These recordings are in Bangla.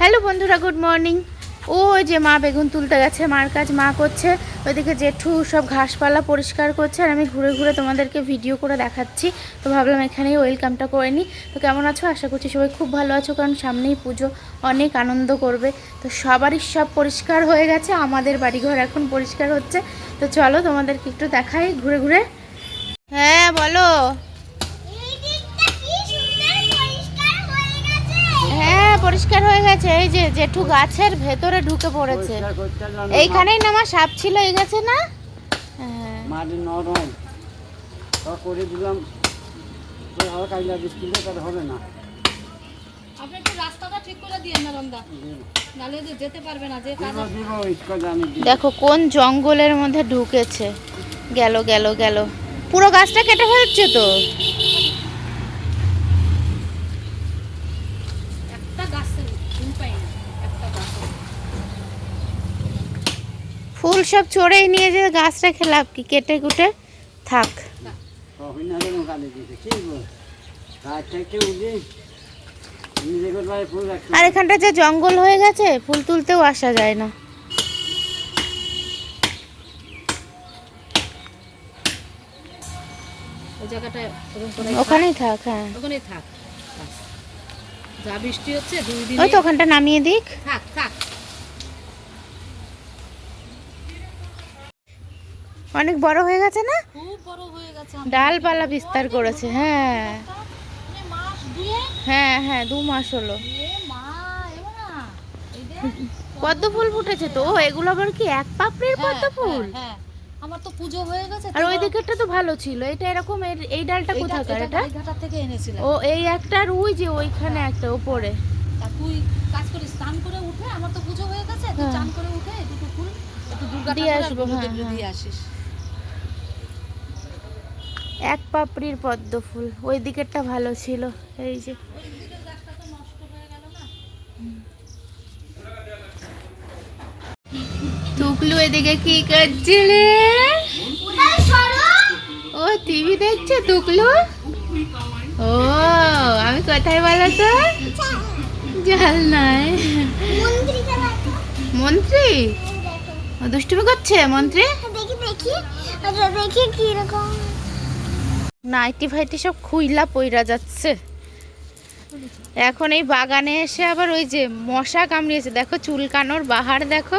হ্যালো বন্ধুরা, গুড মর্নিং। ও যে মা বেগুন তুলতে গেছে, মার কাজ মা করছে। ওইদিকে জেঠু সব ঘাসপালা পরিষ্কার করছে আর আমি ঘুরে ঘুরে তোমাদেরকে ভিডিও করে দেখাচ্ছি। তো ভাবলাম এখানেই ওয়েলকামটা করে নিই তো কেমন আছো? আশা করছি সবাই খুব ভালো আছো, কারণ সামনেই পুজো, অনেক আনন্দ করবে। তো সবারই সব পরিষ্কার হয়ে গেছে, আমাদের বাড়িঘর এখন পরিষ্কার হচ্ছে। তো চলো তোমাদেরকে একটু দেখাই, ঘুরে ঘুরে। হ্যাঁ বলো। পরিষ্কার হয়ে গেছে এই যে জেঠু গাছের ভেতরে ঢুকে পড়েছে। এইখানেই না আমার সাপ ছিল এই গাছে না? হ্যাঁ। মাটি নরম। তা করে দিলাম। তো হালকা ইলা বৃষ্টিতে তার হবে না। আপনি একটু রাস্তাটা ঠিক করে দিয়ে না রন্দা। দেখো কোন জঙ্গলের মধ্যে ঢুকেছে। গেল গেল গেল। পুরো গাছটা কেটে ফেলছে তো একটা গাছের ফুল পাই না একটা গাছ ফুল সব চড়েই নিয়ে যে গাছটা খেলাম কি কেটে কুটে থাক। আর এখানটা যে জঙ্গল হয়ে গেছে ফুল তুলতেও আসা যায় না। ওখানেই থাক হ্যাঁ। ওখানেই থাক। যা বৃষ্টি হচ্ছে দুই দিন ওই তো ওখানটা নামিয়ে দিক। থাক থাক। অনেক বড় হয়ে গেছে না? ডালপালা বিস্তার করেছে হ্যাঁ মানে হ্যাঁ হ্যাঁ দু মাস হলো। পদ্ম ফুল ফুটেছে তো ও এগুলো আবার কি এক পাপড়ির পদ্ম হ্যাঁ, ফুল হ্যাঁ, হ্যাঁ। আমার তো পুজো হয়ে গেছে আর ওই দিকেরটা তো ভালো ছিল এটা এরকম এর- এই ডালটা কোথাকার এটা? ঘাটা থেকে এনেছিলাম। ও এই একটা আর ওই যে ওইখানে একটা উপরে তুই কাজ করিস স্নান করে উঠে আমার তো পুজো হয়ে গেছে তুই হ্যাঁ। চান করে উঠে দুটো ফুল একটু দুর্গা দিয়ে আসব, হ্যাঁ, দিয়ে আসিস। এক পাপড়ির পদ্ম ফুল। ওই দিকেরটা ভালো ছিল। এই যে। টুকলু এদিকে কি করছে রে ও টিভি দেখছে টুকলু ও আমি কোথায় বলো তো। জাল নয় মন্ত্রী? ও দুষ্টুমি করছে মন্ত্রী? দেখি দেখি। আচ্ছা দেখি কীরকম। নাইটি ফাইটি সব খুইলা পইরা যাচ্ছে। এখন এই বাগানে এসে আবার ওই যে মশা কামড়িয়েছে, দেখো চুলকানোর বাহার দেখো।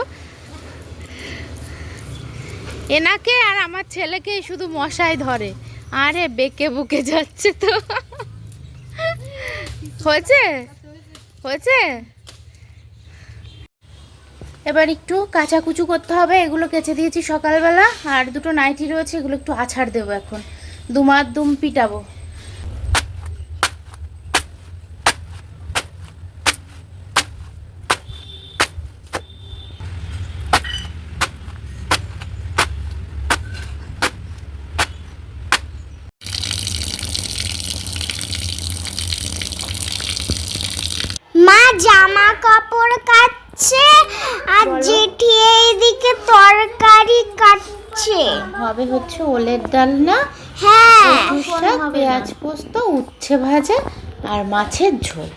এনাকে আর আমার ছেলেকে শুধু মশাই ধরে। আরে বেঁকে বুকে যাচ্ছে তো। হয়েছে? হয়েছে? এবার একটু কাচাকুচু করতে হবে, এগুলো কেচে দিয়েছি সকালবেলা, আর দুটো নাইটি রয়েছে, এগুলো একটু আছাড় দেবো এখন। দুমার দুম পিটাবো। মা জামা কাপড় কাচ্ছে আর জেঠি এইদিকে তরকারি কাটছে। হবে হচ্ছে ওলের ডাল না হ্যাঁ। পেঁয়াজ পোস্ত উচ্ছে ভাজা আর মাছের ঝোল।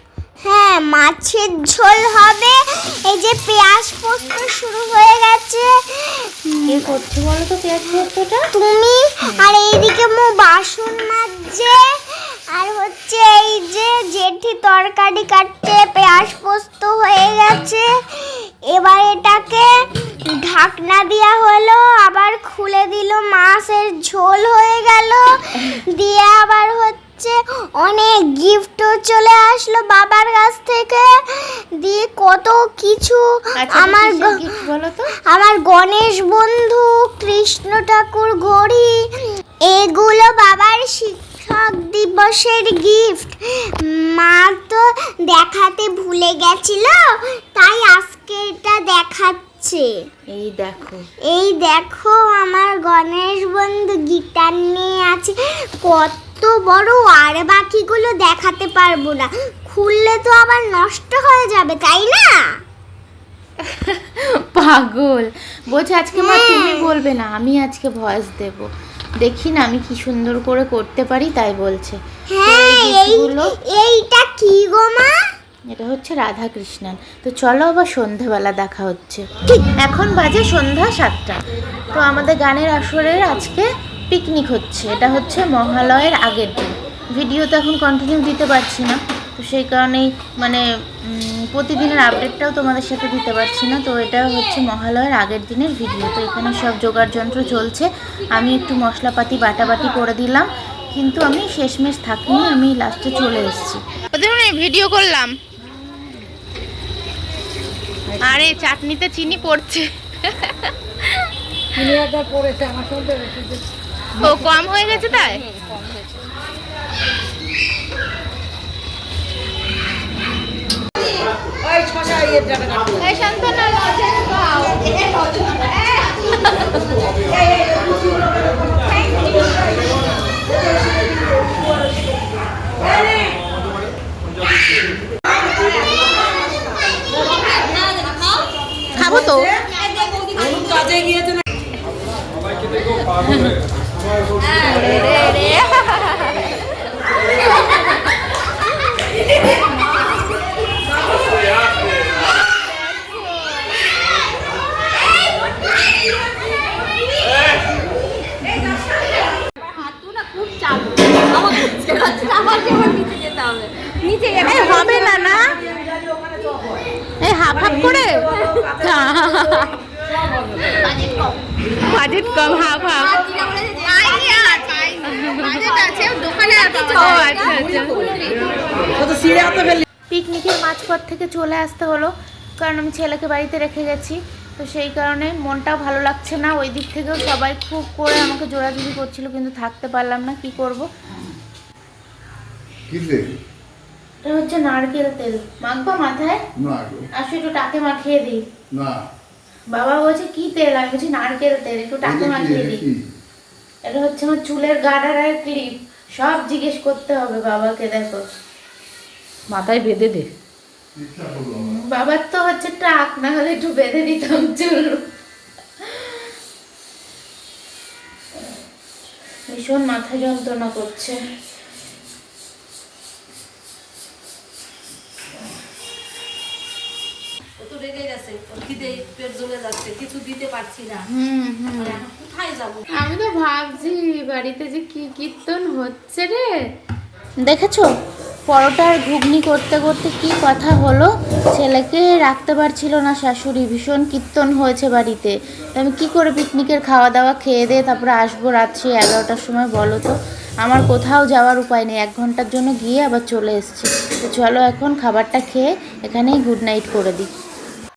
হ্যাঁ মাছের ঝোল হবে। এই যে পেঁয়াজ পোস্ত শুরু হয়ে গেছে। কে করছে বলো তো পেঁয়াজ পোস্তটা? তুমি আর এইদিকে মো বাসন মাজছে। আর হচ্ছে এই যে জেঠি তরকারি কাটছে পেঁয়াজ পোস্ত হয়ে গেছে। এবার এটাকে ঢাকনা দেওয়া হলো আবার খুলে দিল মাছের ঝোল হয়ে গেল। দিয়ে আবার হচ্ছে অনেক গিফটও চলে আসলো বাবার কাছ থেকে। দিয়ে কত কিছু আমার আমার গণেশ বন্ধু কৃষ্ণ ঠাকুর ঘড়ি এগুলো বাবার শিক্ষক দিবসের গিফট মা তো দেখাতে ভুলে গেছিল তাই আজকে এটা দেখাচ্ছে এই দেখো। এই দেখো আমার গণেশ বন্ধু গিটার নিয়ে আছে। কত বড় আর বাকিগুলো দেখাতে পারব না। খুললে তো আবার নষ্ট হয়ে যাবে তাই না? পাগল। বলছে আজকে মা হ্যাঁ। তুমি বলবে না আমি আজকে ভয়েস দেব। দেখি না আমি কি সুন্দর করে করতে পারি তাই বলছে। হ্যাঁ এই এই এইটা কি গো মা? এটা হচ্ছে রাধা কৃষ্ণন তো চলো আবার সন্ধেবেলা দেখা হচ্ছে। এখন বাজে সন্ধ্যা সাতটা। তো আমাদের গানের আসরের আজকে পিকনিক হচ্ছে। এটা হচ্ছে মহালয়ের আগের দিন। ভিডিও তো এখন কন্টিনিউ দিতে পারছি না। তো সেই কারণেই মানে প্রতিদিনের আপডেটটাও তোমাদের সাথে দিতে পারছি না। তো এটা হচ্ছে মহালয়ের আগের দিনের ভিডিও তো এখানে সব জোগাড় যন্ত্র চলছে। আমি একটু মশলাপাতি, বাটাবাটি করে দিলাম। কিন্তু আমি শেষমেশ থাকিনি, আমি লাস্টে চলে এসেছি। ভিডিও করলাম। আরে চাটনিতে চিনি পড়ছে ও কম হয়ে গেছে তাই এই শান্তনা লজেন্স খাও। খাব তো এই হবে না না এই হাফ হাফ করে? বাজেট কম হাফ হাফ ও আচ্ছা আচ্ছা। পিকনিকের মাঝপথ থেকে চলে আসতে হলো কারণ আমি ছেলেকে বাড়িতে রেখে গেছি। তো সেই কারণে মনটাও ভালো লাগছে না। ওই দিক থেকেও সবাই খুব করে আমাকে জোরাজুরি করছিল কিন্তু থাকতে পারলাম না কি করব? এটা হচ্ছে নারকেল তেল। মাখবা মাথায়? না আসো একটু টাকে মাখিয়ে দিই। না। বাবা বলছে কি তেল? আমি বলছি নারকেল তেল একটু টাকে মাখিয়ে দিই। এটা হচ্ছে আমার চুলের গার্ডার আর ক্লিপ সব জিজ্ঞেস করতে হবে বাবাকে দেখো। মাথায় বেঁধে দে। বাবার তো হচ্ছে ট্রাক না হলে একটু বেঁধে দিতাম চুল। ভীষণ মাথা যন্ত্রণা করছে ও তো রেগে গেছে খিদে পেট জ্বলে যাচ্ছে কিছু দিতে পারছি না। হুম হুম। আর এখন কোথায় যাব? আমি তো ভাবছি বাড়িতে যে কি কীর্তন হচ্ছে রে। দেখেছ? পরোটার ঘুগনি করতে করতে কি কথা হলো? ছেলেকে রাখতে পারছিল না শাশুড়ি ভীষণ কীর্তন হয়েছে বাড়িতে। তো আমি কি করে পিকনিকের খাওয়া দাওয়া খেয়ে দিয়ে তারপরে আসব রাত্রি এগারোটার সময় বলো তো? আমার কোথাও যাওয়ার উপায় নেই এক ঘণ্টার জন্য গিয়ে আবার চলে এসেছি। তো চলো এখন খাবারটা খেয়ে এখানেই গুড নাইট করে দিই।